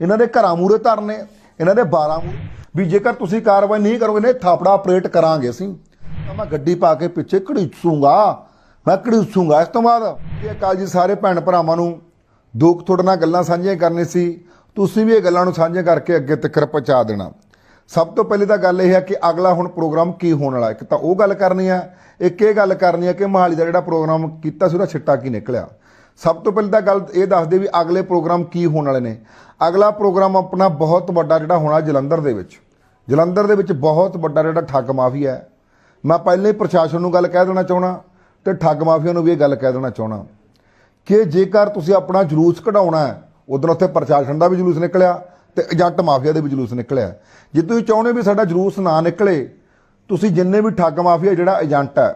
ਇਹਨਾਂ ਦੇ ਘਰਾਂ ਮੂਰੇ ਧਰਨੇ, ਇਹਨਾਂ ਦੇ 12 ਮੂਰੇ ਵੀ ਜੇਕਰ ਤੁਸੀਂ ਕਾਰਵਾਈ ਨਹੀਂ ਕਰੋਗੇ ਨੇ ਥਾਪੜਾ ਆਪਰੇਟ ਕਰਾਂਗੇ ਅਸੀਂ। ਤਾਂ ਮੈਂ ਗੱਡੀ ਪਾ ਕੇ ਪਿੱਛੇ ਘੜੀਸੂੰਗਾ। ਮੈਂ ਘੜੀਸੂੰਗਾ ਇਸ ਤੋਂ ਬਾਅਦ। ਇਹ ਅਕਾਲ ਜੀ ਸਾਰੇ ਭੈਣ ਭਰਾਵਾਂ ਨੂੰ ਦੁੱਖ, ਤੁਹਾਡੇ ਨਾਲ ਗੱਲਾਂ ਸਾਂਝੀਆਂ ਕਰਨੀ ਸੀ। ਤੁਸੀਂ ਵੀ ਇਹ ਗੱਲਾਂ ਨੂੰ ਸਾਂਝੀਆਂ ਕਰਕੇ ਅੱਗੇ ਤੱਕ ਪਹੁੰਚਾ ਦੇਣਾ। ਸਭ ਤੋਂ ਪਹਿਲੀ ਤਾਂ ਗੱਲ ਇਹ ਹੈ ਕਿ ਅਗਲਾ ਹੁਣ ਪ੍ਰੋਗਰਾਮ ਕੀ ਹੋਣ ਵਾਲਾ ਇੱਕ ਤਾਂ ਉਹ ਗੱਲ ਕਰਨੀ ਹੈ। ਇੱਕ ਇਹ ਗੱਲ ਕਰਨੀ ਹੈ ਕਿ ਮਹਾਲੀ ਦਾ ਜਿਹੜਾ ਪ੍ਰੋਗਰਾਮ ਕੀਤਾ ਸੀ, ਉਹਦਾ ਛਿੱਟਾ ਕੀ ਨਿਕਲਿਆ? ਸਭ ਤੋਂ ਪਹਿਲਾਂ ਤਾਂ ਗੱਲ ਇਹ ਦੱਸਦੇ ਵੀ ਅਗਲੇ ਪ੍ਰੋਗਰਾਮ ਕੀ ਹੋਣ ਵਾਲੇ ਨੇ। ਅਗਲਾ ਪ੍ਰੋਗਰਾਮ ਆਪਣਾ ਬਹੁਤ ਵੱਡਾ ਜਿਹੜਾ ਹੋਣਾ ਜਲੰਧਰ ਦੇ ਵਿੱਚ। ਜਲੰਧਰ ਦੇ ਵਿੱਚ ਬਹੁਤ ਵੱਡਾ ਜਿਹੜਾ ਠੱਗ ਮਾਫੀਆ ਹੈ। ਮੈਂ ਪਹਿਲੇ ਪ੍ਰਸ਼ਾਸਨ ਨੂੰ ਗੱਲ ਕਹਿ ਦੇਣਾ ਚਾਹਣਾ ਤੇ ਠੱਗ ਮਾਫੀਆ ਨੂੰ ਵੀ ਇਹ ਗੱਲ ਕਹਿ ਦੇਣਾ ਚਾਹਣਾ ਕਿ ਜੇਕਰ ਤੁਸੀਂ ਆਪਣਾ ਜਲੂਸ ਕਢਾਉਣਾ ਹੈ, ਉਦੋਂ ਉੱਥੇ ਪ੍ਰਸ਼ਾਸਨ ਦਾ ਵੀ ਜਲੂਸ ਨਿਕਲਿਆ ਤੇ ਏਜੰਟ ਮਾਫੀਆ ਦੇ ਵੀ ਜਲੂਸ ਨਿਕਲਿਆ। ਜੇ ਤੁਸੀਂ ਚਾਹੁੰਦੇ ਵੀ ਸਾਡਾ ਜਲੂਸ ਨਾ ਨਿਕਲੇ, ਤੁਸੀਂ ਜਿੰਨੇ ਵੀ ਠੱਗ ਮਾਫੀਆ ਜਿਹੜਾ ਏਜੰਟ ਹੈ,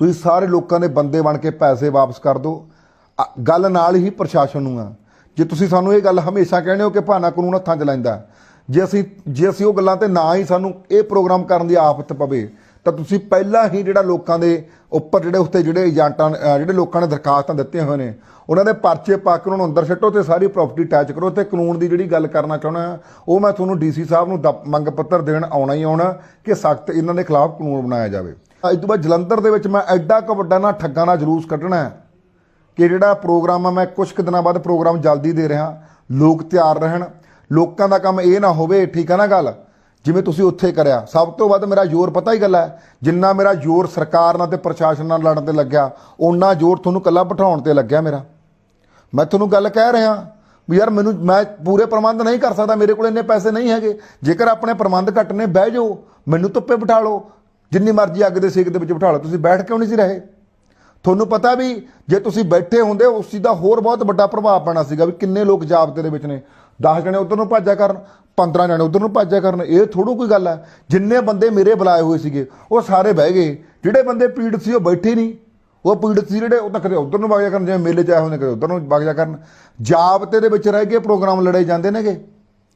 ਤੁਸੀਂ ਸਾਰੇ ਲੋਕਾਂ ਦੇ ਬੰਦੇ ਬਣ ਕੇ ਪੈਸੇ ਵਾਪਸ ਕਰ ਦਿਓ। ਗੱਲ ਨਾਲ ਹੀ ਪ੍ਰਸ਼ਾਸਨ ਨੂੰ ਆ। ਜੇ ਤੁਸੀਂ ਸਾਨੂੰ ਇਹ ਗੱਲ ਹਮੇਸ਼ਾ ਕਹਿੰਦੇ ਹੋ ਕਿ ਭਾਨਾ ਕਾਨੂੰਨ ਹੱਥਾਂ 'ਚ ਲੈਂਦਾ ਜੇ ਅਸੀਂ ਜੇ ਅਸੀਂ ਉਹ ਗੱਲਾਂ ਤੇ ਨਾ ਹੀ ਸਾਨੂੰ ਇਹ ਪ੍ਰੋਗਰਾਮ ਕਰਨ ਦੀ ਆਫਤ ਪਵੇ, ਤਾਂ ਤੁਸੀਂ ਪਹਿਲਾਂ ਹੀ ਜਿਹੜਾ ਲੋਕਾਂ ਦੇ ਉੱਪਰ ਜਿਹੜੇ ਉੱਤੇ ਜਿਹੜੇ ਏਜੰਟਾਂ ਜਿਹੜੇ ਲੋਕਾਂ ਨੇ ਦਰਖਾਸਤਾਂ ਦਿੱਤੀਆਂ ਹੋਏ ਨੇ, ਉਹਨਾਂ ਦੇ ਪਰਚੇ ਪਾ ਕੇ ਉਹਨਾਂ ਨੂੰ ਅੰਦਰ ਸੱਟੋ ਤੇ ਸਾਰੀ ਪ੍ਰਾਪਰਟੀ ਅਟੈਚ ਕਰੋ ਤੇ ਕਾਨੂੰਨ ਦੀ ਜਿਹੜੀ ਗੱਲ ਕਰਨਾ ਚਾਹੁੰਦਾ ਉਹ ਮੈਂ ਤੁਹਾਨੂੰ ਡੀਸੀ ਸਾਹਿਬ ਨੂੰ ਦ- ਮੰਗ ਪੱਤਰ ਦੇਣ ਆਉਣਾ ਹੀ ਆਉਣਾ ਕਿ ਸਖਤ ਇਹਨਾਂ ਦੇ ਖਿਲਾਫ ਕਾਨੂੰਨ ਬਣਾਇਆ ਜਾਵੇ। ਅੱਜ ਤੋਂ ਬਾਅਦ ਜਲੰਧਰ ਦੇ ਵਿੱਚ ਮੈਂ ਐਡਾ ਕੁ ਵੱਡਾ ਨਾ ਠੱਗਾਂ ਨਾਲ ਜਲੂਸ ਕੱਢਣਾ ਹੈ। ਕਿ ਜਿਹੜਾ ਪ੍ਰੋਗਰਾਮ ਆ, ਮੈਂ ਕੁਝ ਕੁ ਦਿਨਾਂ ਬਾਅਦ ਪ੍ਰੋਗਰਾਮ ਜਲਦੀ ਦੇ ਰਿਹਾ। ਲੋਕ ਤਿਆਰ ਰਹਿਣ। ਲੋਕਾਂ ਦਾ ਕੰਮ ਇਹ ਨਾ ਹੋਵੇ, ਠੀਕ ਹੈ ਨਾ ਗੱਲ? ਜਿਵੇਂ ਤੁਸੀਂ ਉੱਥੇ ਕਰਿਆ। ਸਭ ਤੋਂ ਵੱਧ ਮੇਰਾ ਜ਼ੋਰ ਪਤਾ ਹੀ ਗੱਲ ਹੈ, ਜਿੰਨਾ ਮੇਰਾ ਜ਼ੋਰ ਸਰਕਾਰ ਨਾਲ ਤੇ ਪ੍ਰਸ਼ਾਸਨ ਨਾਲ ਲੜਨ ਤੇ ਲੱਗਿਆ, ਓਨਾ ਜ਼ੋਰ ਤੁਹਾਨੂੰ ਕੱਲਾ ਬਿਠਾਉਣ ਤੇ ਲੱਗਿਆ ਮੇਰਾ। ਮੈਂ ਤੁਹਾਨੂੰ ਗੱਲ ਕਹਿ ਰਿਹਾ ਵੀ ਯਾਰ ਮੈਨੂੰ, ਮੈਂ ਪੂਰੇ ਪ੍ਰਬੰਧ ਨਹੀਂ ਕਰ ਸਕਦਾ, ਮੇਰੇ ਕੋਲ ਇੰਨੇ ਪੈਸੇ ਨਹੀਂ ਹੈਗੇ। ਜੇਕਰ ਆਪਣੇ ਪ੍ਰਬੰਧ ਘਟਨੇ ਬਹਿ ਜਾਓ, ਮੈਨੂੰ ਧੁੱਪੇ ਬਿਠਾ ਲਓ। ਜਿੰਨੀ ਮਰਜ਼ੀ ਅੱਗ ਦੇ ਸੇਕ ਦੇ ਵਿੱਚ ਬਿਠਾ ਲਓ। ਤੁਸੀਂ ਬੈਠ ਕਿਉਂ ਨਹੀਂ ਸੀ ਰਹੇ? ਤੁਹਾਨੂੰ ਪਤਾ ਵੀ ਜੇ ਤੁਸੀਂ ਬੈਠੇ ਹੁੰਦੇ, ਉਸ ਚੀਜ਼ ਦਾ ਹੋਰ ਬਹੁਤ ਵੱਡਾ ਪ੍ਰਭਾਵ ਪੈਣਾ ਸੀਗਾ ਵੀ ਕਿੰਨੇ ਲੋਕ ਜਾਬਤੇ ਦੇ ਵਿੱਚ ਨੇ। 10 ਜਣੇ ਉਧਰ ਨੂੰ ਭੱਜਿਆ ਕਰਨ 15 ਜਣੇ ਉਧਰ ਨੂੰ ਭੱਜਿਆ ਕਰਨ, ਇਹ ਥੋੜੂ ਕੋਈ ਗੱਲ ਹੈ। ਜਿੰਨੇ ਬੰਦੇ ਮੇਰੇ ਬੁਲਾਏ ਹੋਏ ਸੀਗੇ, ਉਹ ਸਾਰੇ ਬਹਿ ਗਏ। ਜਿਹੜੇ ਬੰਦੇ ਪੀੜਤ ਸੀ, ਉਹ ਬੈਠੇ ਨਹੀਂ। ਉਹ ਪੀੜਤ ਸੀ ਜਿਹੜੇ, ਉਹ ਤਾਂ ਕਦੇ ਉਧਰ ਨੂੰ ਵਗ ਜਾ ਕਰਨ, ਜਿਵੇਂ ਮੇਲੇ ਚ ਆਏ ਹੁੰਦੇ ਕਦੇ ਉਧਰ ਨੂੰ ਵਗ ਜਾ ਕਰਨ। ਜਾਬਤੇ ਦੇ ਵਿੱਚ ਰਹਿ ਕੇ ਪ੍ਰੋਗਰਾਮ ਲੜੇ ਜਾਂਦੇ ਨੇਗੇ?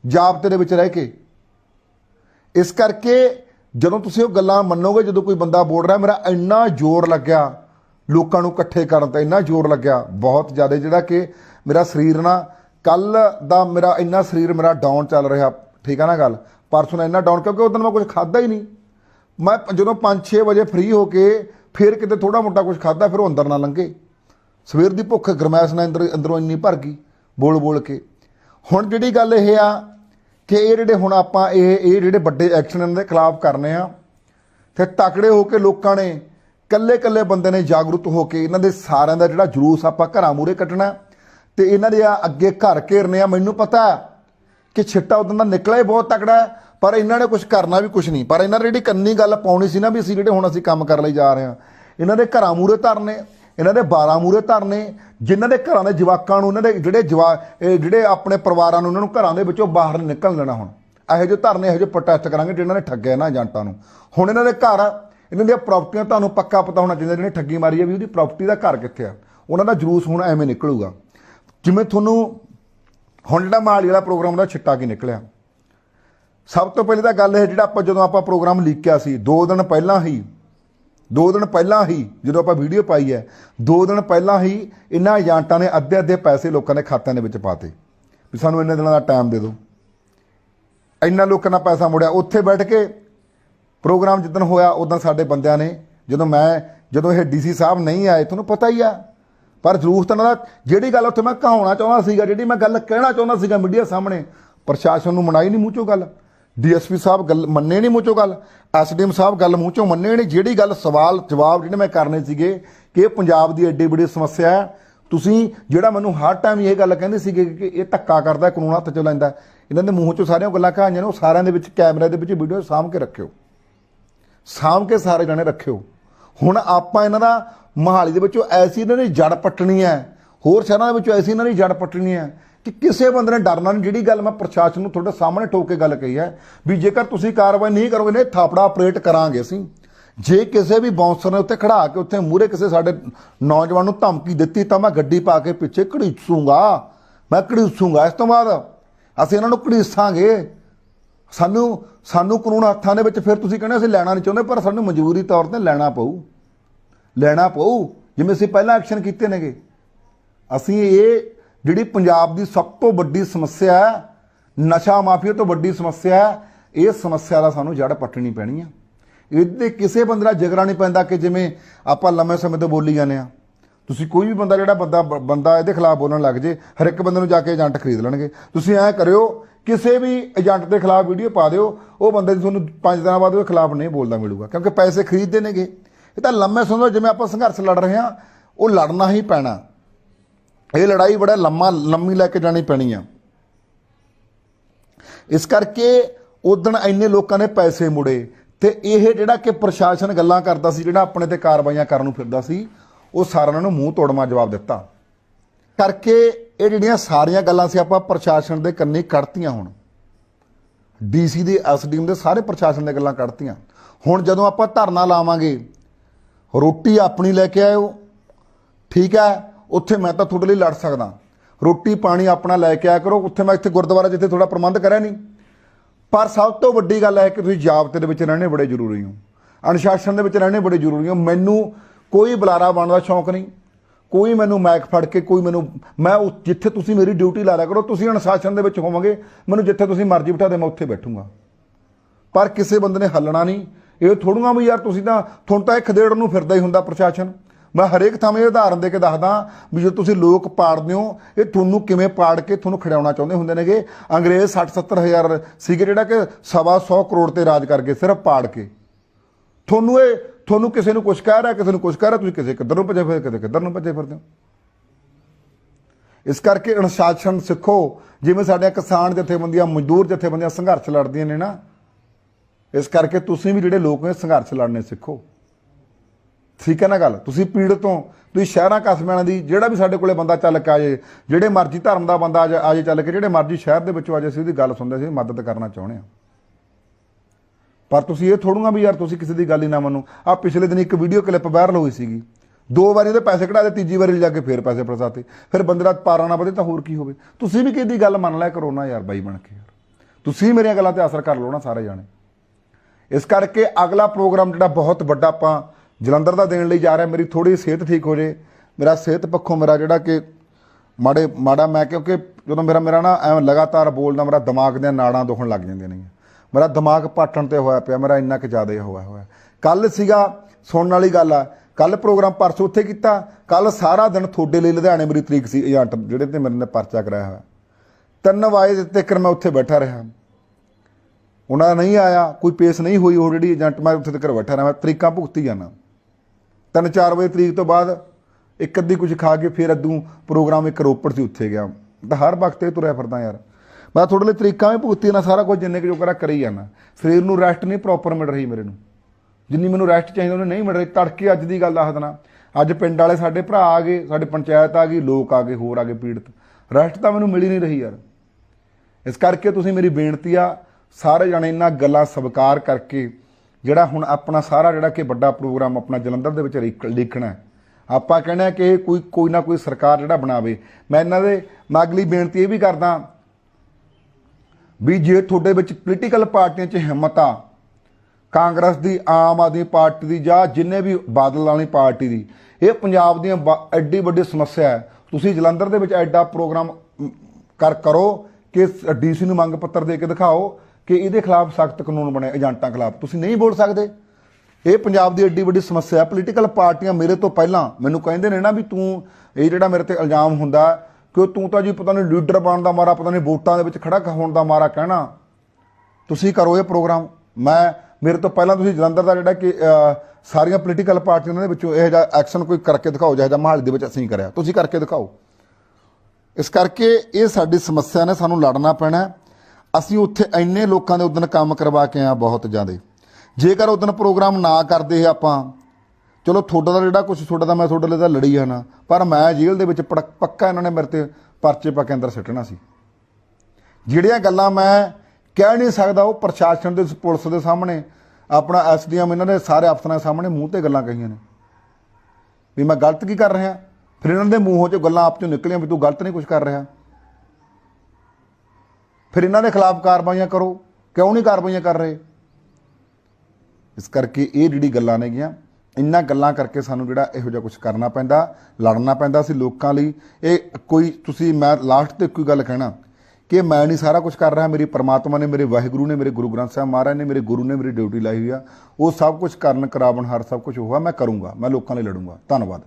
ਜਾਬਤੇ ਦੇ ਵਿੱਚ ਰਹਿ ਕੇ। ਇਸ ਕਰਕੇ ਜਦੋਂ ਤੁਸੀਂ ਉਹ ਗੱਲਾਂ ਮੰਨੋਗੇ, ਜਦੋਂ ਕੋਈ ਬੰਦਾ ਬੋਲ ਰਿਹਾ, ਮੇਰਾ ਇੰਨਾ ਜ਼ੋਰ ਲੱਗਿਆ ਲੋਕਾਂ ਨੂੰ ਇਕੱਠੇ ਕਰਨ ਤੇ ਇੰਨਾ ਜ਼ੋਰ ਲੱਗਿਆ, ਬਹੁਤ ਜ਼ਿਆਦਾ। ਜਿਹੜਾ ਕਿ ਮੇਰਾ ਸਰੀਰ ਨਾ, ਕੱਲ ਦਾ ਮੇਰਾ ਇੰਨਾ ਸਰੀਰ ਮੇਰਾ ਡਾਊਨ ਚੱਲ ਰਿਹਾ, ਠੀਕ ਆ ਨਾ ਗੱਲ? ਪਰਸੋਂ ਇੰਨਾ ਡਾਊਨ ਕਿਉਂਕਿ ਉਦੋਂ ਮੈਂ ਕੁਝ ਖਾਦਾ ਹੀ ਨਹੀਂ। ਮੈਂ ਜਦੋਂ 5-6 ਵਜੇ ਫ੍ਰੀ ਹੋ ਕੇ ਫਿਰ ਕਿਤੇ ਥੋੜਾ ਮੋਟਾ ਕੁਝ ਖਾਦਾ ਫਿਰ ਉਹ ਅੰਦਰ ਨਾ ਲੰਘੇ। ਸਵੇਰ ਦੀ ਭੁੱਖ ਗਰਮੈਸ਼ ਨਾਲ ਅੰਦਰ, ਅੰਦਰੋਂ ਇੰਨੀ ਭਰ ਗਈ ਬੋਲ ਬੋਲ ਕੇ। ਹੁਣ ਜਿਹੜੀ ਗੱਲ ਇਹ ਆ ਕਿ ਇਹ ਜਿਹੜੇ ਹੁਣ ਆਪਾਂ ਇਹ ਇਹ ਜਿਹੜੇ ਵੱਡੇ ਐਕਸ਼ਨ ਇਹਨਾਂ ਦੇ ਖਿਲਾਫ ਕਰਨੇ ਆ, ਤੇ ਤਕੜੇ ਹੋ ਕੇ ਲੋਕਾਂ ਨੇ ਕੱਲੇ ਕੱਲੇ ਬੰਦੇ ਨੇ ਜਾਗਰੂਕ ਹੋ ਕੇ ਇਹਨਾਂ ਦੇ ਸਾਰਿਆਂ ਦਾ ਜਿਹੜਾ ਜਲੂਸ ਆਪਾਂ ਘਰਾਂ ਮੂਰੇ ਕੱਢਣਾ ਤੇ ਇਹਨਾਂ ਦੇ ਆ ਅੱਗੇ ਘਰ ਘੇਰਨੇ ਆ, ਮੈਨੂੰ ਪਤਾ ਕਿ ਛਿੱਟਾ ਉਦੋਂ ਦਾ ਨਿਕਲਿਆ ਹੀ ਬਹੁਤ ਤਕੜਾ ਪਰ ਇਹਨਾਂ ਨੇ ਕੁਝ ਕਰਨਾ ਵੀ ਕੁਝ ਨਹੀਂ। ਪਰ ਇਹਨਾਂ ਨੇ ਜਿਹੜੀ ਕੰਨੀ ਗੱਲ ਪਾਉਣੀ ਸੀ ਨਾ ਵੀ ਅਸੀਂ ਜਿਹੜੇ ਹੁਣ ਅਸੀਂ ਕੰਮ ਕਰਨ ਲਈ ਜਾ ਰਹੇ ਹਾਂ, ਇਹਨਾਂ ਦੇ ਘਰਾਂ ਮੂਰੇ ਧਰਨੇ, ਇਹਨਾਂ ਦੇ 12 ਮੂਰੇ ਧਰਨੇ, ਜਿਨ੍ਹਾਂ ਦੇ ਘਰਾਂ ਦੇ ਜਵਾਕਾਂ ਨੂੰ, ਇਹਨਾਂ ਦੇ ਜਿਹੜੇ ਜਵਾ, ਇਹ ਜਿਹੜੇ ਆਪਣੇ ਪਰਿਵਾਰਾਂ ਨੂੰ, ਉਹਨਾਂ ਨੂੰ ਘਰਾਂ ਦੇ ਵਿੱਚੋਂ ਬਾਹਰ ਨਿਕਲ ਲੈਣਾ ਹੁਣ। ਇਹੋ ਜਿਹੇ ਧਰਨੇ, ਇਹੋ ਜਿਹੇ ਪ੍ਰੋਟੈਸਟ ਕਰਾਂਗੇ ਜਿਨ੍ਹਾਂ ਨੇ ਠੱਗਿਆ ਨਾ ਏਜੰਟਾਂ ਨੂੰ। ਹੁਣ ਇਹਨਾਂ ਦੇ ਘਰ ਇਹਨਾਂ ਦੀਆਂ ਪ੍ਰਾਪਰਟੀਆਂ ਤੁਹਾਨੂੰ ਪੱਕਾ ਪਤਾ ਹੋਣਾ ਚਾਹੀਦਾ ਜਿਹਨੇ ਠੱਗੀ ਮਾਰੀ ਹੈ ਵੀ ਉਹਦੀ ਪ੍ਰਾਪਰਟੀ ਦਾ ਘਰ ਕਿੱਥੇ ਆ। ਉਹਨਾਂ ਦਾ ਜਲੂਸ ਹੁਣ ਐਵੇਂ ਨਿਕਲੂਗਾ। ਜਿਵੇਂ ਤੁਹਾਨੂੰ ਹੁਣ ਜਿਹੜਾ ਮਾਲੀ ਵਾਲਾ ਪ੍ਰੋਗਰਾਮ ਦਾ ਛਿੱਟਾ ਕੀ ਨਿਕਲਿਆ? ਸਭ ਤੋਂ ਪਹਿਲੇ ਤਾਂ ਗੱਲ ਇਹ ਜਿਹੜਾ ਆਪਾਂ ਜਦੋਂ ਆਪਾਂ ਪ੍ਰੋਗਰਾਮ ਲੀਕਿਆ ਸੀ 2 ਦਿਨ ਪਹਿਲਾਂ ਹੀ 2 ਦਿਨ ਪਹਿਲਾਂ ਹੀ ਜਦੋਂ ਆਪਾਂ ਵੀਡੀਓ ਪਾਈ ਹੈ 2 ਦਿਨ ਪਹਿਲਾਂ ਹੀ ਇਹਨਾਂ ਏਜੰਟਾਂ ਨੇ ਅੱਧੇ ਅੱਧੇ ਪੈਸੇ ਲੋਕਾਂ ਦੇ ਖਾਤਿਆਂ ਦੇ ਵਿੱਚ ਪਾਤੇ। ਵੀ ਸਾਨੂੰ ਇੰਨੇ ਦਿਨਾਂ ਦਾ ਟਾਈਮ ਦੇ ਦਿਓ। ਇੰਨਾ ਲੋਕਾਂ ਦਾ ਪੈਸਾ ਮੁੜਿਆ, ਉੱਥੇ ਬੈਠ ਕੇ ਪ੍ਰੋਗਰਾਮ ਜਿੱਦਣ ਹੋਇਆ ਉਦੋਂ ਸਾਡੇ ਬੰਦਿਆਂ ਨੇ, ਜਦੋਂ ਮੈਂ, ਜਦੋਂ ਇਹ ਡੀਸੀ ਸਾਹਿਬ ਨਹੀਂ ਆਏ, ਤੁਹਾਨੂੰ ਪਤਾ ਹੀ ਆ। ਪਰ ਜ਼ਰੂਰਤ ਤਾਂ ਇਹਨਾਂ ਦਾ ਜਿਹੜੀ ਗੱਲ ਉੱਥੇ ਮੈਂ ਕਹਾਉਣਾ ਚਾਹੁੰਦਾ ਸੀਗਾ, ਜਿਹੜੀ ਮੈਂ ਗੱਲ ਕਹਿਣਾ ਚਾਹੁੰਦਾ ਸੀਗਾ ਮੀਡੀਆ ਸਾਹਮਣੇ, ਪ੍ਰਸ਼ਾਸਨ ਨੂੰ ਮਨਾਈ ਨਹੀਂ ਮੂੰਹ ਚੋਂ ਗੱਲ। ਡੀਐਸਪੀ ਸਾਹਿਬ ਗੱਲ ਮੰਨੇ ਨਹੀਂ ਮੂੰਹ ਚੋਂ ਗੱਲ। ਐਸਡੀਐਮ ਸਾਹਿਬ ਗੱਲ ਮੂੰਹ ਚੋਂ ਮੰਨੇ ਨਹੀਂ। ਜਿਹੜੀ ਗੱਲ ਸਵਾਲ, ਜਵਾਬ ਜਿਹੜੇ ਮੈਂ ਕਰਨੇ ਸੀਗੇ, ਕਿ ਇਹ ਪੰਜਾਬ ਦੀ ਐਡੀ ਵੱਡੀ ਸਮੱਸਿਆ ਹੈ, ਤੁਸੀਂ ਜਿਹੜਾ ਮੈਨੂੰ ਹਰ ਟਾਈਮ ਇਹ ਗੱਲ ਕਹਿੰਦੇ ਸੀਗੇ ਕਿ ਇਹ ਧੱਕਾ ਕਰਦਾ, ਕਾਨੂੰਨ ਹੱਥ ਚ ਲੈਂਦਾ, ਇਹਨਾਂ ਦੇ ਮੂੰਹ ਚੋਂ ਸਾਰੀਆਂ ਗੱਲਾਂ ਕਹਾਈਆਂ ਨੇ, ਉਹ ਸਾਰਿਆਂ ਦੇ ਵਿੱਚ, ਕੈਮਰੇ ਦੇ ਵਿੱਚ ਵੀਡੀਓ ਸਾਂਭ ਕੇ ਰੱਖਿਓ। ਸਾਂਭ ਕੇ ਸਾਰੇ ਜਾਣੇ ਰੱਖਿਓ। ਹੁਣ ਆਪਾਂ ਇਹਨਾਂ ਦਾ ਮਹਾਲੀ ਦੇ ਵਿੱਚੋਂ ਐਸੀ ਇਹਨਾਂ ਦੀ ਜੜ ਪੱਟਣੀ ਹੈ, ਹੋਰ ਸ਼ਹਿਰਾਂ ਦੇ ਵਿੱਚੋਂ ਐਸੀ ਇਹਨਾਂ ਦੀ ਜੜ ਪੱਟਣੀ ਹੈ ਕਿ ਕਿਸੇ ਬੰਦੇ ਨੇ ਡਰਨਾ ਨਹੀਂ, ਜਿਹੜੀ ਗੱਲ ਮੈਂ ਪ੍ਰਸ਼ਾਸਨ ਨੂੰ ਤੁਹਾਡੇ ਸਾਹਮਣੇ ਠੋਕ ਕੇ ਗੱਲ ਕਹੀ ਹੈ ਵੀ ਜੇਕਰ ਤੁਸੀਂ ਕਾਰਵਾਈ ਨਹੀਂ ਕਰੋਗੇ ਨੇ ਥਾਪੜਾ ਆਪਰੇਟ ਕਰਾਂਗੇ ਅਸੀਂ। ਜੇ ਕਿਸੇ ਵੀ ਬਾਉਂਸਰ ਨੇ ਉੱਤੇ ਖੜਾ ਕੇ ਉੱਥੇ ਮੂਰੇ ਕਿਸੇ ਸਾਡੇ ਨੌਜਵਾਨ ਨੂੰ ਧਮਕੀ ਦਿੱਤੀ, ਤਾਂ ਮੈਂ ਗੱਡੀ ਪਾ ਕੇ ਪਿੱਛੇ ਘੜੀਸੂੰਗਾ। ਮੈਂ ਘੜੀਸੂੰਗਾ ਇਸ ਤੋਂ ਬਾਅਦ। ਅਸੀਂ ਇਹਨਾਂ ਨੂੰ ਘੜੀਸਾਂਗੇ। ਸਾਨੂੰ ਸਾਨੂੰ ਕਾਨੂੰਨ ਹੱਥਾਂ ਦੇ ਵਿੱਚ ਫਿਰ ਤੁਸੀਂ ਕਹਿੰਦੇ ਅਸੀਂ ਲੈਣਾ ਨਹੀਂ ਚਾਹੁੰਦੇ, ਪਰ ਸਾਨੂੰ ਮਜਬੂਰੀ ਤੌਰ ਤੇ ਲੈਣਾ ਪਊ। ਲੈਣਾ ਪਊ, ਜਿਵੇਂ ਅਸੀਂ ਪਹਿਲਾਂ ਐਕਸ਼ਨ ਕੀਤੇ ਨੇਗੇ। ਅਸੀਂ ਇਹ ਜਿਹੜੀ ਪੰਜਾਬ ਦੀ ਸਭ ਤੋਂ ਵੱਡੀ ਸਮੱਸਿਆ ਹੈ, ਨਸ਼ਾ ਮਾਫੀਆ ਤੋਂ ਵੱਡੀ ਸਮੱਸਿਆ ਹੈ, ਇਹ ਸਮੱਸਿਆ ਦਾ ਸਾਨੂੰ ਜੜ ਪੱਟਣੀ ਪੈਣੀ ਆ। ਇਹਦੇ ਕਿਸੇ ਬੰਦੇ ਦਾ ਜਿਗਰਾ ਨਹੀਂ ਪੈਂਦਾ ਕਿ ਜਿਵੇਂ ਆਪਾਂ ਲੰਮੇ ਸਮੇਂ ਤੋਂ ਬੋਲੀ ਜਾਂਦੇ ਆ ਤੁਸੀਂ ਕੋਈ ਵੀ ਬੰਦਾ ਜਿਹੜਾ ਬੰਦਾ ਬੰਦਾ ਇਹਦੇ ਖਿਲਾਫ ਬੋਲਣ ਲੱਗ ਜੇ, ਹਰ ਇੱਕ ਬੰਦੇ ਨੂੰ ਜਾ ਕੇ ਏਜੰਟ ਖਰੀਦ ਲੈਣਗੇ। ਤੁਸੀਂ ਐਂ ਕਰਿਓ, ਕਿਸੇ ਵੀ ਏਜੰਟ ਦੇ ਖਿਲਾਫ ਵੀਡੀਓ ਪਾ ਦਿਓ, ਉਹ ਬੰਦੇ ਦੀ ਤੁਹਾਨੂੰ 5 ਦਿਨਾਂ ਬਾਅਦ ਉਹਦੇ ਖਿਲਾਫ ਨਹੀਂ ਬੋਲਦਾ ਮਿਲੂਗਾ, ਕਿਉਂਕਿ ਪੈਸੇ ਖਰੀਦਦੇ ਨੇਗੇ। ਇਹ ਤਾਂ ਲੰਮੇ ਸਮੇਂ ਤੋਂ ਜਿਵੇਂ ਆਪਾਂ ਸੰਘਰਸ਼ ਲੜ ਰਹੇ ਹਾਂ, ਉਹ ਲੜਨਾ ਹੀ ਪੈਣਾ। ਇਹ ਲੜਾਈ ਬੜਾ ਲੰਮਾ, ਲੰਮੀ ਲੈ ਕੇ ਜਾਣੀ ਪੈਣੀ ਆ। ਇਸ ਕਰਕੇ ਉਦਣ ਇੰਨੇ ਲੋਕਾਂ ਨੇ ਪੈਸੇ ਮੁੜੇ ਤੇ ਇਹ ਜਿਹੜਾ ਕਿ ਪ੍ਰਸ਼ਾਸਨ ਗੱਲਾਂ ਕਰਦਾ ਸੀ, ਜਿਹੜਾ ਆਪਣੇ ਤੇ ਕਾਰਵਾਈਆਂ ਕਰਨ ਨੂੰ ਫਿਰਦਾ ਸੀ ਉਹ ਸਾਰਿਆਂ ਨੂੰ ਮੂੰਹ ਤੋੜਮਾ ਜਵਾਬ ਦਿੱਤਾ। ਕਰਕੇ ਇਹ ਜਿਹੜੀਆਂ ਸਾਰੀਆਂ ਗੱਲਾਂ ਸੀ ਆਪਾਂ ਪ੍ਰਸ਼ਾਸਨ ਦੇ ਕੰਨੀ ਕੱਢਤੀਆਂ ਹੁਣ। ਡੀਸੀ ਦੇ, ਐਸਡੀਐਮ ਦੇ ਸਾਰੇ ਪ੍ਰਸ਼ਾਸਨ ਦੇ ਗੱਲਾਂ ਕੱਢਤੀਆਂ। ਹੁਣ ਜਦੋਂ ਆਪਾਂ ਧਰਨਾ ਲਾਵਾਂਗੇ, ਰੋਟੀ ਆਪਣੀ ਲੈ ਕੇ ਆਇਓ। ਠੀਕ ਹੈ, ਉੱਥੇ ਮੈਂ ਤਾਂ ਤੁਹਾਡੇ ਲਈ ਲੜ ਸਕਦਾ। ਰੋਟੀ ਪਾਣੀ ਆਪਣਾ ਲੈ ਕੇ ਆਇਆ ਕਰੋ, ਉੱਥੇ ਮੈਂ ਇੱਥੇ ਗੁਰਦੁਆਰਾ ਜਿੱਥੇ ਥੋੜਾ ਪ੍ਰਬੰਧ ਕਰਿਆ ਨਹੀਂ। ਪਰ ਸਭ ਤੋਂ ਵੱਡੀ ਗੱਲ ਹੈ ਕਿ ਤੁਸੀਂ ਜਾਬਤੇ ਦੇ ਵਿੱਚ ਰਹਿਣੇ ਬੜੇ ਜ਼ਰੂਰੀ ਹੋ। ਅਨੁਸ਼ਾਸਨ ਦੇ ਵਿੱਚ ਰਹਿਣੇ ਬੜੇ ਜ਼ਰੂਰੀ ਹੋ। ਮੈਨੂੰ ਕੋਈ ਬੁਲਾਰਾ ਬਣਦਾ ਸ਼ੌਂਕ ਨਹੀਂ। ਕੋਈ ਮੈਨੂੰ ਮੈਕ ਫੜ ਕੇ, ਕੋਈ ਮੈਨੂੰ, ਮੈਂ ਉਹ- ਜਿੱਥੇ ਤੁਸੀਂ ਮੇਰੀ ਡਿਊਟੀ ਲਾ ਲਿਆ ਕਰੋ, ਤੁਸੀਂ ਅਨੁਸ਼ਾਸਨ ਦੇ ਵਿੱਚ ਹੋਵੋਗੇ, ਮੈਨੂੰ ਜਿੱਥੇ ਤੁਸੀਂ ਮਰਜ਼ੀ ਬਿਠਾ ਦੇ ਮੈਂ ਉੱਥੇ ਬੈਠੂੰਗਾ। ਪਰ ਕਿਸੇ ਬੰਦੇ ਨੇ ਹੱਲਣਾ ਨਹੀਂ। ਇਹ ਥੋੜੂਗਾ ਵੀ ਯਾਰ ਤੁਸੀਂ ਤਾਂ, ਤੁਹਾਨੂੰ ਤਾਂ ਇਹ ਖਦੇੜ ਨੂੰ ਫਿਰਦਾ ਹੀ ਹੁੰਦਾ ਪ੍ਰਸ਼ਾਸਨ। ਮੈਂ ਹਰੇਕ ਥਾਂ ਇਹ ਉਦਾਹਰਨ ਦੇ ਕੇ ਦੱਸਦਾ ਵੀ ਜੇ ਤੁਸੀਂ ਲੋਕ ਪਾੜਦੇ ਹੋ ਇਹ ਤੁਹਾਨੂੰ ਕਿਵੇਂ ਪਾੜ ਕੇ ਤੁਹਾਨੂੰ ਖੜਾਉਣਾ ਚਾਹੁੰਦੇ ਹੁੰਦੇ ਨੇਗੇ? ਅੰਗਰੇਜ਼ 60 70 ਹਜ਼ਾਰ ਸੀਗੇ ਜਿਹੜਾ ਕਿ ਸਵਾ 100 ਕਰੋੜ ਤੇ ਰਾਜ ਕਰਕੇ ਸਿਰਫ ਪਾੜ ਕੇ। ਤੁਹਾਨੂੰ ਇਹ ਤੁਹਾਨੂੰ ਕਿਸੇ ਨੂੰ ਕੁਝ ਕਹਿ ਰਿਹਾ, ਕਿਸੇ ਨੂੰ ਕੁਝ ਕਹਿ ਰਿਹਾ, ਤੁਸੀਂ ਕਿਸੇ ਕਿੱਧਰ ਨੂੰ ਭੱਜੇ ਫਿਰ ਕਿਤੇ ਕਿੱਧਰ ਨੂੰ ਭੱਜੇ ਫਿਰਦੇ ਹੋ? ਇਸ ਕਰਕੇ ਅਨੁਸ਼ਾਸਨ ਸਿੱਖੋ। ਜਿਵੇਂ ਸਾਡੇ ਕਿਸਾਨ ਜਥੇਬੰਦੀਆਂ, ਮਜ਼ਦੂਰ ਜਥੇਬੰਦੀਆਂ ਸੰਘਰਸ਼ ਲੜਦੀਆਂ ਨੇ ਨਾ, ਇਸ ਕਰਕੇ ਤੁਸੀਂ ਵੀ ਜਿਹੜੇ ਲੋਕ ਨੇ ਸੰਘਰਸ਼ ਲੜਨੇ ਸਿੱਖੋ। ਠੀਕ ਹੈ ਨਾ ਗੱਲ? ਤੁਸੀਂ ਪੀੜਤ ਤੋਂ ਤੁਸੀਂ ਸ਼ਹਿਰਾਂ, ਕਸਬਿਆਂ ਦੀ, ਜਿਹੜਾ ਵੀ ਸਾਡੇ ਕੋਲੇ ਬੰਦਾ ਚੱਲ ਕੇ ਆਜੇ ਜਿਹੜੇ ਮਰਜ਼ੀ ਧਰਮ ਦਾ ਬੰਦਾ ਆ ਆ ਜੇ ਚੱਲ ਕੇ, ਜਿਹੜੇ ਮਰਜ਼ੀ ਸ਼ਹਿਰ ਦੇ ਵਿੱਚੋਂ ਆ ਜੇ, ਅਸੀਂ ਉਹਦੀ ਗੱਲ ਸੁਣਦੇ ਸੀ ਮਦਦ ਕਰਨਾ ਚਾਹੁੰਦੇ ਆ ਪਰ ਤੁਸੀਂ ਇਹ ਥੋੜੂਗਾ ਵੀ ਯਾਰ ਤੁਸੀਂ ਕਿਸੇ ਦੀ ਗੱਲ ਹੀ ਨਾ ਮੰਨੋ। ਆ ਪਿਛਲੇ ਦਿਨ ਇੱਕ ਵੀਡੀਓ ਕਲਿੱਪ ਵਾਇਰਲ ਹੋਈ ਸੀਗੀ। ਦੋ ਵਾਰੀ ਉਹਦੇ ਪੈਸੇ ਕਢਾ ਦੇ ਤੀਜੀ ਵਾਰੀ ਲਿਜਾ ਕੇ ਫੇਰ ਪੈਸੇ ਫਸਾਤੇ ਫਿਰ ਬੰਦੇ ਦਾ ਪਾਰਾ ਨਾ ਵਧੇ ਤਾਂ ਹੋਰ ਕੀ ਹੋਵੇ। ਤੁਸੀਂ ਵੀ ਕਿਹਦੀ ਗੱਲ ਮੰਨ ਲਿਆ ਕਰੋ ਨਾ ਯਾਰ ਬਾਈ ਬਣ ਕੇ ਯਾਰ। ਤੁਸੀਂ ਮੇਰੀਆਂ ਗੱਲਾਂ ਤੇ ਅਸਰ ਕਰ ਲਓ ਨਾ ਸਾਰੇ ਜਾਣੇ। ਇਸ ਕਰਕੇ ਅਗਲਾ ਪ੍ਰੋਗਰਾਮ ਜਿਹੜਾ ਬਹੁਤ ਵੱਡਾ ਆਪਾਂ ਜਲੰਧਰ ਦਾ ਦੇਣ ਲਈ ਜਾ ਰਿਹਾ, ਮੇਰੀ ਥੋੜੀ ਸਿਹਤ ਠੀਕ ਹੋ ਜੇ। ਮੇਰਾ ਸਿਹਤ ਪੱਖੋਂ ਮੇਰਾ ਜਿਹੜਾ ਕਿ ਮਾੜੇ, ਮਾੜਾ ਮੈਂ ਕਿਉਂਕਿ ਜਦੋਂ ਮੇਰਾ ਮੇਰਾ ਨਾ ਐਵੇਂ ਲਗਾਤਾਰ ਬੋਲਦਾ, ਮੇਰਾ ਦਿਮਾਗ ਦੀਆਂ ਨਾੜਾਂ ਦੁਖਣ ਲੱਗ ਜਾਂਦੀਆਂ ਨੇ ਮੇਰਾ ਦਿਮਾਗ ਪਾਟਣ ਤੇ ਹੋਇਆ ਪਿਆ, ਮੇਰਾ ਇੰਨਾ ਕਿ ਜ਼ਿਆਦਾ ਹੋਇਆ ਹੋਇਆ। ਕੱਲ ਸੀਗਾ, ਸੁਣਨ ਵਾਲੀ ਗੱਲ ਆ ਕੱਲ ਪ੍ਰੋਗਰਾਮ ਪਰਸੋਂ ਉੱਥੇ ਕੀਤਾ ਕੱਲ ਸਾਰਾ ਦਿਨ ਤੁਹਾਡੇ ਲਈ ਲੁਧਿਆਣੇ ਮੇਰੀ ਤਰੀਕ ਸੀ ਏਜੰਟ ਜਿਹੜੇ ਤੇ ਮੇਰੇ ਨੇ ਪਰਚਾ ਕਰਾਇਆ ਹੋਇਆ। ਤਿੰਨ ਵਜੇ ਤੱਕ ਮੈਂ ਉੱਥੇ ਬੈਠਾ ਰਿਹਾ। ਉਹਨਾਂ ਦਾ ਨਹੀਂ ਆਇਆ, ਕੋਈ ਪੇਸ ਨਹੀਂ ਹੋਈ, ਉਹ ਜਿਹੜੀ ਏਜੰਟ ਮੈਂ ਉੱਥੇ ਤੱਕ ਬੈਠਾ ਰਿਹਾ, ਮੈਂ ਤਰੀਕਾਂ ਭੁਗਤੀ ਜਾਣਾ ਤਿੰਨ ਚਾਰ ਵਜੇ ਤਰੀਕ ਤੋਂ ਬਾਅਦ ਇੱਕ ਅੱਧੀ ਕੁਝ ਖਾ ਕੇ ਫਿਰ ਅੱਧੂ ਪ੍ਰੋਗਰਾਮ ਇੱਕ ਰੋਪੜ ਸੀ, ਉੱਥੇ ਗਿਆ। ਤਾਂ ਹਰ ਵਕਤ ਇਹ ਤੁਰਿਆ ਫਿਰਦਾ ਯਾਰ। ਮੈਂ ਤੁਹਾਡੇ ਲਈ ਤਰੀਕਾਂ ਵੀ ਭੁਗਤੀ ਨਾ, ਸਾਰਾ ਕੁਝ ਜਿੰਨੇ ਕਿ ਜੋ ਕਰਾ ਕਰੀ ਜਾਣਾ ਸਰੀਰ ਨੂੰ ਰੈਸਟ ਨਹੀਂ ਪ੍ਰੋਪਰ ਮਿਲ ਰਹੀ ਮੇਰੇ ਨੂੰ। ਜਿੰਨੀ ਮੈਨੂੰ ਰੈਸਟ ਚਾਹੀਦਾ, ਉਹਨੇ ਨਹੀਂ ਮਿਲ ਰਹੀ। ਤੜਕੇ ਅੱਜ ਦੀ ਗੱਲ ਦੱਸ ਦੇਣਾ ਅੱਜ ਪਿੰਡ ਵਾਲੇ ਸਾਡੇ ਭਰਾ ਆ ਗਏ, ਸਾਡੇ ਪੰਚਾਇਤ ਆ ਗਈ, ਲੋਕ ਆ ਗਏ, ਹੋਰ ਆ ਗਏ ਪੀੜਤ। ਰੈਸਟ ਤਾਂ ਮੈਨੂੰ ਮਿਲ ਹੀ ਨਹੀਂ ਰਹੀ ਯਾਰ। ਇਸ ਕਰਕੇ ਤੁਸੀਂ ਮੇਰੀ ਬੇਨਤੀ ਆ, ਸਾਰੇ ਜਣੇ ਇਹਨਾਂ ਗੱਲਾਂ ਸਵੀਕਾਰ ਕਰਕੇ, ਜਿਹੜਾ ਹੁਣ ਆਪਣਾ ਸਾਰਾ ਜਿਹੜਾ ਕਿ ਵੱਡਾ ਪ੍ਰੋਗਰਾਮ ਆਪਣਾ ਜਲੰਧਰ ਦੇ ਵਿੱਚ ਰੀਕ- ਲਿਖਣਾ ਆਪਾਂ ਕਹਿੰਦੇ ਆ ਕਿ ਕੋਈ ਕੋਈ ਨਾ ਕੋਈ ਸਰਕਾਰ ਜਿਹੜਾ ਬਣਾਵੇ। ਮੈਂ ਇਹਨਾਂ ਦੇ, ਮੈਂ ਅਗਲੀ ਬੇਨਤੀ ਇਹ ਵੀ ਕਰਦਾ ਵੀ ਜੇ ਤੁਹਾਡੇ ਵਿੱਚ ਪੋਲੀਟੀਕਲ ਪਾਰਟੀਆਂ 'ਚ ਹਿੰਮਤ ਆ, ਕਾਂਗਰਸ ਦੀ, ਆਮ ਆਦਮੀ ਪਾਰਟੀ ਦੀ ਜਾਂ ਜਿੰਨੇ ਵੀ ਬਾਦਲ ਵਾਲੀ ਪਾਰਟੀ ਦੀ, ਇਹ ਪੰਜਾਬ ਦੀਆਂ ਬ- ਐਡੀ ਵੱਡੀ ਸਮੱਸਿਆ ਹੈ। ਤੁਸੀਂ ਜਲੰਧਰ ਦੇ ਵਿੱਚ ਐਡਾ ਪ੍ਰੋਗਰਾਮ ਕਰ, ਕਰੋ ਕਿ ਡੀਸੀ ਨੂੰ ਮੰਗ ਪੱਤਰ ਦੇ ਕੇ ਦਿਖਾਓ ਕਿ ਇਹਦੇ ਖਿਲਾਫ ਸਖਤ ਕਾਨੂੰਨ ਬਣੇ, ਏਜੰਟਾਂ ਖਿਲਾਫ। ਤੁਸੀਂ ਨਹੀਂ ਬੋਲ ਸਕਦੇ। ਇਹ ਪੰਜਾਬ ਦੀ ਐਡੀ ਵੱਡੀ ਸਮੱਸਿਆ ਹੈ। ਪੋਲੀਟੀਕਲ ਪਾਰਟੀਆਂ ਮੇਰੇ ਤੋਂ ਪਹਿਲਾਂ ਮੈਨੂੰ ਕਹਿੰਦੇ ਨੇ ਨਾ ਵੀ ਤੂੰ, ਇਹ ਜਿਹੜਾ ਮੇਰੇ ਤੇ ਇਲਜ਼ਾਮ ਹੁੰਦਾ ਕਿ ਉਹ ਤੂੰ ਤਾਂ ਜੀ ਪਤਾ ਨਹੀਂ ਲੀਡਰ ਬਣਨ ਦਾ ਮਾਰਾ, ਪਤਾ ਨਹੀਂ ਵੋਟਾਂ ਦੇ ਵਿੱਚ ਖੜਾ ਹੋਣ ਦਾ ਮਾਰਾ ਕਹਿਣਾ। ਤੁਸੀਂ ਕਰੋ ਇਹ ਪ੍ਰੋਗਰਾਮ। ਮੈਂ, ਮੇਰੇ ਤੋਂ ਪਹਿਲਾਂ ਤੁਸੀਂ ਜਲੰਧਰ ਦਾ ਜਿਹੜਾ ਕਿ ਸਾਰੀਆਂ ਪੋਲੀਟੀਕਲ ਪਾਰਟੀਆਂ ਦੇ ਵਿੱਚੋਂ ਇਹ ਜਿਹਾ ਐਕਸ਼ਨ ਕੋਈ ਕਰਕੇ ਦਿਖਾਓ, ਜਿਹੋ ਜਿਹਾ ਮਹਾਲੀ ਦੇ ਵਿੱਚ ਅਸੀਂ ਕਰਿਆ। ਤੁਸੀਂ ਕਰਕੇ ਦਿਖਾਓ। ਇਸ ਕਰਕੇ ਇਹ ਸਾਡੀ ਸਮੱਸਿਆ ਨੇ, ਸਾਨੂੰ ਲੜਨਾ ਪੈਣਾ ਅਸੀਂ ਉੱਥੇ ਇੰਨੇ ਲੋਕਾਂ ਦੇ ਉਦਣ ਕੰਮ ਕਰਵਾ ਕੇ ਆ ਬਹੁਤ ਜ਼ਿਆਦਾ। ਜੇਕਰ ਉਦਣ ਪ੍ਰੋਗਰਾਮ ਨਾ ਕਰਦੇ ਆਪਾਂ ਚਲੋ ਤੁਹਾਡਾ ਦਾ ਜਿਹੜਾ ਕੁਝ ਤੁਹਾਡਾ ਦਾ ਮੈਂ ਤੁਹਾਡੇ ਲਈ ਤਾਂ ਲੜੀ ਜਾਣਾ ਪਰ ਮੈਂ ਜੇਲ੍ਹ ਦੇ ਵਿੱਚ ਪੜਕ- ਪੱਕਾ ਇਹਨਾਂ ਨੇ ਮੇਰੇ ਤੇ ਪਰਚੇ ਪਾ ਕੇ ਅੰਦਰ ਸਿੱਟਣਾ ਸੀ। ਜਿਹੜੀਆਂ ਗੱਲਾਂ ਮੈਂ ਕਹਿ ਨਹੀਂ ਸਕਦਾ ਉਹ ਪ੍ਰਸ਼ਾਸਨ ਦੇ, ਪੁਲਿਸ ਦੇ ਸਾਹਮਣੇ, ਆਪਣਾ ਐਸਡੀਐਮ ਇਹਨਾਂ ਨੇ ਸਾਰੇ ਅਫਸਰਾਂ ਦੇ ਸਾਹਮਣੇ ਮੂੰਹ ਤੇ ਗੱਲਾਂ ਕਹੀਆਂ ਨੇ। ਵੀ ਮੈਂ ਗਲਤ ਕੀ ਕਰ ਰਿਹਾ? ਫਿਰ ਇਹਨਾਂ ਦੇ ਮੂੰਹੋਂ ਚੋਂ ਗੱਲਾਂ ਆਪ ਚੋਂ ਨਿਕਲੀਆਂ ਵੀ ਤੂੰ ਗਲਤ ਨਹੀਂ ਕੁਝ ਕਰ ਰਿਹਾ। ਫਿਰ ਇਹਨਾਂ ਦੇ ਖਿਲਾਫ ਕਾਰਵਾਈਆਂ ਕਰੋ, ਕਿਉਂ ਨਹੀਂ ਕਾਰਵਾਈਆਂ ਕਰ ਰਹੇ? ਇਸ ਕਰਕੇ ਇਹ ਜਿਹੜੀ ਗੱਲਾਂ ਨੇਗੀਆਂ ਇੰਨਾ ਗੱਲਾਂ ਕਰਕੇ ਸਾਨੂੰ ਜਿਹੜਾ ਇਹੋ ਜਿਹਾ ਕੁਝ ਕਰਨਾ ਪੈਂਦਾ, ਲੜਨਾ ਪੈਂਦਾ ਸੀ ਲੋਕਾਂ ਲਈ। ਇਹ ਕੋਈ, ਤੁਸੀਂ ਮੈਂ ਲਾਸਟ ਤੇ ਕੋਈ ਗੱਲ ਕਹਿਣਾ ਕਿ ਮੈਂ ਨਹੀਂ ਸਾਰਾ ਕੁਝ ਕਰ ਰਿਹਾ, ਮੇਰੀ ਪਰਮਾਤਮਾ ਨੇ, ਮੇਰੇ ਵਾਹਿਗੁਰੂ ਨੇ, ਮੇਰੇ ਗੁਰੂ ਗ੍ਰੰਥ ਸਾਹਿਬ ਮਹਾਰਾਜ ਨੇ, ਮੇਰੇ ਗੁਰੂ ਨੇ ਮੇਰੀ ਡਿਊਟੀ ਲਾਈ ਹੋਈ ਆ। ਉਹ ਸਭ ਕੁਝ ਕਰਨ, ਕਰਾਵਣ, ਹਰ ਸਭ ਕੁਝ ਹੋਇਆ ਮੈਂ ਕਰੂੰਗਾ, ਮੈਂ ਲੋਕਾਂ ਲਈ ਲੜੂੰਗਾ। ਧੰਨਵਾਦ।